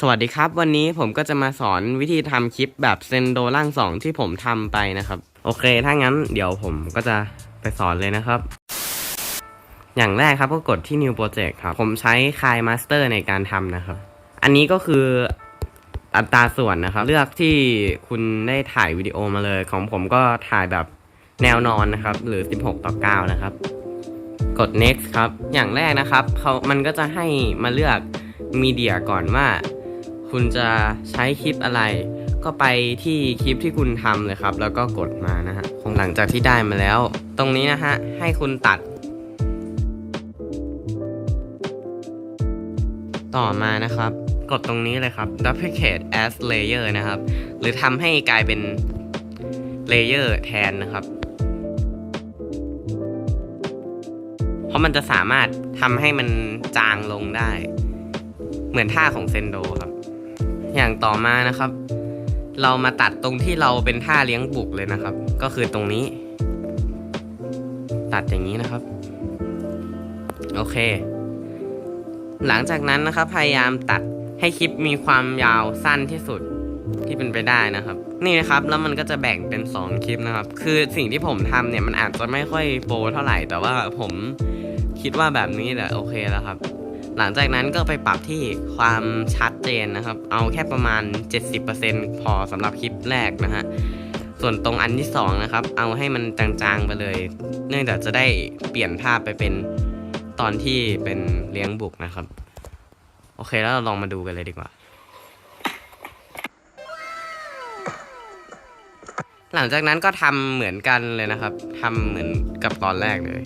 สวัสดีครับ วันนี้ผมก็จะมาสอนวิธีทำคลิปแบบเซนโดล่างสองที่ผมทำไปนะครับ โอเค ถ้างั้นเดี๋ยวผมก็จะไปสอนเลยนะครับ อย่างแรกครับก็กดที่ new project ครับ ผมใช้คาย master ในการทำนะครับ อันนี้ก็คืออัตราส่วนนะครับ เลือกที่คุณได้ถ่ายวิดีโอมาเลย ของผมก็ถ่ายแบบแนวนอนนะครับ หรือ 16 ต่อ 9 นะครับ กด next ครับ อย่างแรกนะครับเขามันก็จะให้มาเลือกมีเดียก่อนว่า คุณจะใช้คลิปอะไร ก็ไปที่คลิปที่คุณทำเลยครับ แล้วก็กดมานะฮะหลังจากที่ได้มาแล้ว ตรงนี้นะฮะให้คุณตัด ต่อมานะครับ กดตรงนี้เลยครับ duplicate as layer นะครับ หรือทำให้กลายเป็น layer แทนนะครับเพราะมันจะสามารถทำให้มันจางลงได้ เหมือนท่าของเซนโดครับ อย่างต่อมานะครับ เรามาตัดตรงที่เราเป็นท่าเลี้ยงบุกเลยนะครับ ก็คือตรงนี้ ตัดอย่างนี้นะครับ โอเค หลังจากนั้นนะครับ พยายามตัดให้คลิปมีความยาวสั้นที่สุดที่เป็นไปได้นะครับ นี่นะครับแล้วมันก็จะแบ่งเป็น 2 คลิปนะครับ คือสิ่งที่ผมทำเนี่ยมันอาจจะไม่ค่อยโปรเท่าไหร่ แต่ว่าผมคิดว่าแบบนี้แหละโอเคแล้วครับ หลังจากนั้นก็ไปปรับที่ความชัดเจนนะครับ เอาแค่ประมาณ 70%พอสำหรับคลิปแรกนะฮะส่วนตรงอันที่2นะครับเอาให้มันจางๆไปเลย เนื่องจากจะได้เปลี่ยนภาพไปเป็นตอนที่เป็นเลี้ยงบุกนะครับ โอเคแล้วเราลองมาดูกันเลยดีกว่า หลังจากนั้นก็ทำเหมือนกันเลยนะครับทำเหมือนกับตอนแรกเลย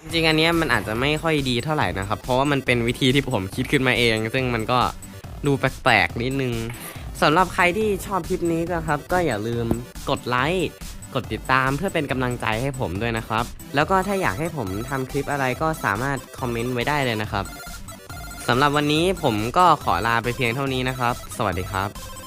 จริงๆอันนี้มันอาจจะไม่ค่อยดีเท่าไหร่นะครับ เพราะว่ามันเป็นวิธีที่ผมคิดขึ้นมาเอง ซึ่งมันก็ดูแปลกๆนิดนึงสำหรับใครที่ชอบคลิปนี้นะครับ ก็อย่าลืมกดไลค์กดติดตามเพื่อเป็นกำลังใจให้ผมด้วยนะครับ แล้วก็ถ้าอยากให้ผมทำคลิปอะไรก็สามารถคอมเมนต์ไว้ได้เลยนะครับสำหรับวันนี้ผมก็ขอลาไปเพียงเท่านี้นะครับ สวัสดีครับ